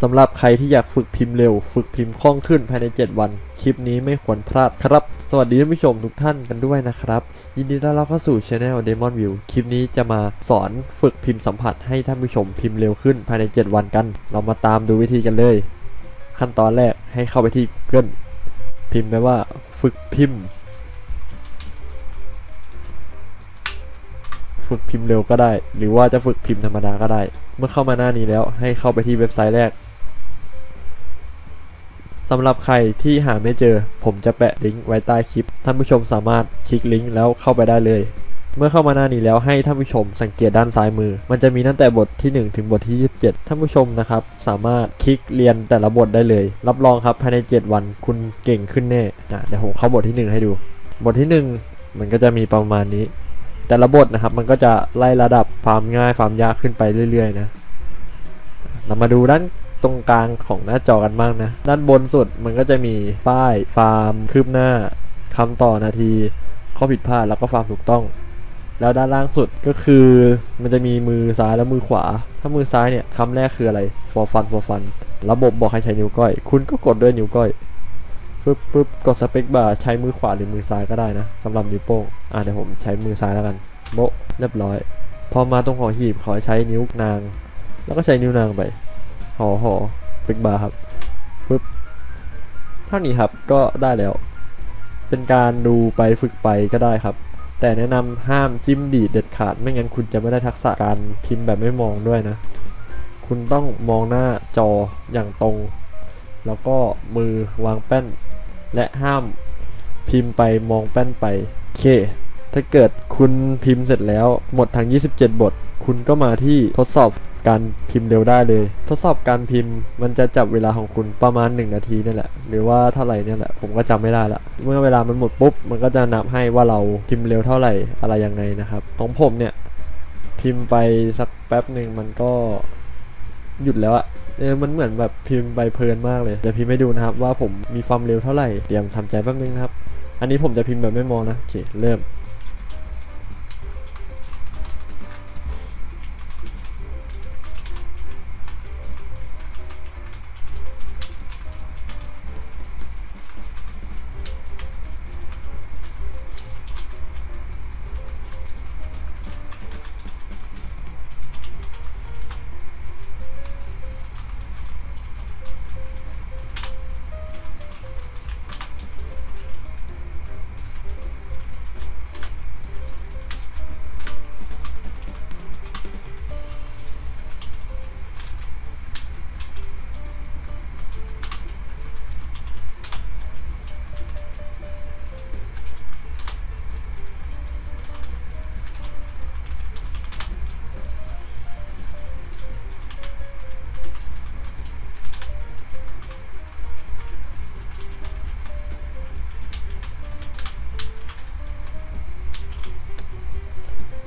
สำหรับใครที่อยากฝึกพิมพ์เร็ว ฝึกพิมพ์คล่องขึ้นภายใน 7 วัน คลิปนี้ไม่ควรพลาดครับ สวัสดีท่านผู้ชมทุกท่านกันด้วยนะครับ ยินดีต้อนรับเข้าสู่ช anel Demon View คลิปนี้จะมาสอนฝึกพิมพ์สัมผัสให้ท่านผู้ชมพิมพ์เร็วขึ้นภายใน 7 วันกัน เรามาตามดูวิธีกันเลย ขั้นตอนแรกให้เข้าไปที่ Google พิมพ์ไปว่าฝึกพิมพ์ ฝึกพิมพ์เร็วก็ได้ หรือว่าจะฝึกพิมพ์ธรรมดาก็ได้ เมื่อเข้ามาหน้านี้แล้วให้เข้าไปที่เว็บไซต์แรก สำหรับใครที่หาไม่เจอ ผมจะแปะลิงก์ไว้ใต้คลิป ท่านผู้ชมสามารถคลิกลิงก์แล้วเข้าไปได้เลย เมื่อเข้ามาหน้านี้แล้วให้ท่านผู้ชมสังเกตด้านซ้ายมือ มันจะมีตั้งแต่บทที่ 1 ถึงบทที่ 27 ท่านผู้ชมนะครับ สามารถคลิกเรียนแต่ละบทได้เลย รับรองครับภายใน 7 วันคุณเก่งขึ้นแน่อะเดี๋ยวผมเข้าบทที่ 1 ให้ดู บทที่ 1 มันก็จะมีประมาณนี้ แต่ละบทนะครับมันก็จะไล่ระดับความง่ายความยากขึ้นไปเรื่อยๆนะเรามาดูด้าน ตรงกลางของหน้าจอกันบ้างนะ ด้านบนสุดมันก็จะมีป้ายฟาร์มคืบหน้าคำต่อนาที ข้อผิดพลาดแล้วก็ฟาร์มถูกต้อง แล้วด้านล่างสุดก็คือมันจะมีมือซ้ายและมือขวา ถ้ามือซ้ายเนี่ยคำแรกคืออะไร for fun for fun ระบบบอกให้ใช้นิ้วก้อย คุณก็กดด้วยนิ้วก้อยปึ๊บปึ๊บกดสเปคบาร์ใช้มือขวาหรือมือซ้ายก็ได้นะสำหรับนิ้วโป้งอะเดี๋ยวผมใช้มือซ้ายแล้วกันโบเรียบร้อย พอมาตรงหัวหีบขอใช้นิ้วนาง แล้วก็ใช้นิ้วนางไป หอหอสเปคบาร์ครับปึ๊บเท่านี้ครับก็ได้แล้ว เป็นการดูไปฝึกไปก็ได้ครับ แต่แนะนำห้ามจิ้มดีดเด็ดขาด ไม่งั้นคุณจะไม่ได้ทักษะการพิมพ์แบบไม่มองด้วยนะ คุณต้องมองหน้าจออย่างตรง แล้วก็มือวางแป้น และห้ามพิมพ์ไปมองแป้นไปโอเค ถ้าเกิดคุณพิมพ์เสร็จแล้วหมดทั้ง 27 บท คุณก็มาที่ทดสอบการพิมพ์เร็วได้เลย ทดสอบการพิมพ์มันจะจับเวลาของคุณประมาณ 1 นาทีนี่แหละ หรือว่าเท่าไหร่นี่แหละ ผมก็จำไม่ได้ละ เมื่อเวลามันหมดปุ๊บ มันก็จะนับให้ว่าเราพิมพ์เร็วเท่าไหร่อะไรยังไงนะครับ ของผมเนี่ยพิมพ์ไปสักแป๊บหนึ่งมันก็หยุดแล้วอะเออมันเหมือนแบบพิมพ์ใบเพลินมากเลยเดี๋ยวพิมพ์ให้ดูนะครับว่าผมมีความเร็วเท่าไหร่ เตรียมทำใจแป๊บนึงนะครับ อันนี้ผมจะพิมพ์แบบไม่มองนะโอเคเริ่ม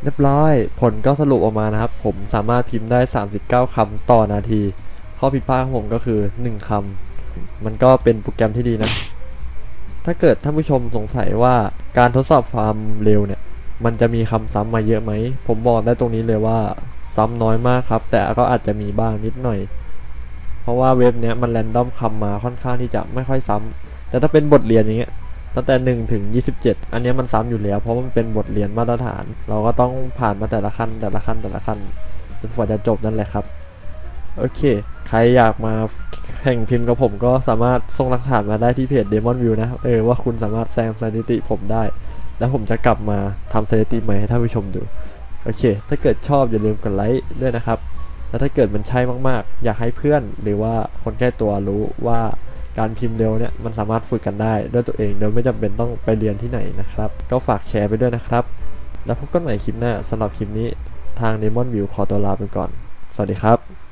รียบร้อย ผลก็สรุปออกมานะครับ ผมสามารถพิมพ์ได้ 39คำต่อนาที ข้อผิดพลาดของผมก็คือ 1คำมันก็เป็นโปรแกรมที่ดีนะ ถ้าเกิดท่านผู้ชมสงสัยว่าการทดสอบความเร็วเนี่ย มันจะมีคำซ้ำมาเยอะไหม ผมบอกได้ตรงนี้เลยว่าซ้ำน้อยมากครับ แต่ก็อาจจะมีบ้างนิดหน่อย เพราะว่าเว็บเนี้ยมันแรนดอมคำมาค่อนข้างที่จะไม่ค่อยซ้ำแต่ถ้าเป็นบทเรียนอย่างเงี้ย ตั้งแต่1ถึง27 อันนี้มันซ้ำอยู่แล้ว เพราะมันเป็นบทเรียนมาตรฐาน เราก็ต้องผ่านมาแต่ละขั้นแต่ละขั้นแต่ละขั้นจนกว่าจะจบนั่นแหละครับ โอเค ใครอยากมาแข่งพิมพ์กับผมก็สามารถส่งหลักฐานมาได้ที่เพจ Demon View นะ เออว่าคุณสามารถแซงสถิติผมได้ แล้วผมจะกลับมาทำสถิติใหม่ให้ท่านผู้ชมดู โอเค ถ้าเกิดชอบอย่าลืมกดไลค์ด้วยนะครับ แล้วถ้าเกิดมันใช่มากๆ อยากให้เพื่อนหรือว่าคนใกล้ตัวรู้ว่า การพิมพ์เร็วเนี่ยมันสามารถฝึกกันได้ด้วยตัวเองโดยไม่จำเป็นต้องไปเรียนที่ไหนนะครับ ก็ฝากแชร์ไปด้วยนะครับ แล้วพบกันใหม่คลิปหน้าสำหรับคลิปนี้ทาง Demon View ขอตัวลาไปก่อน สวัสดีครับ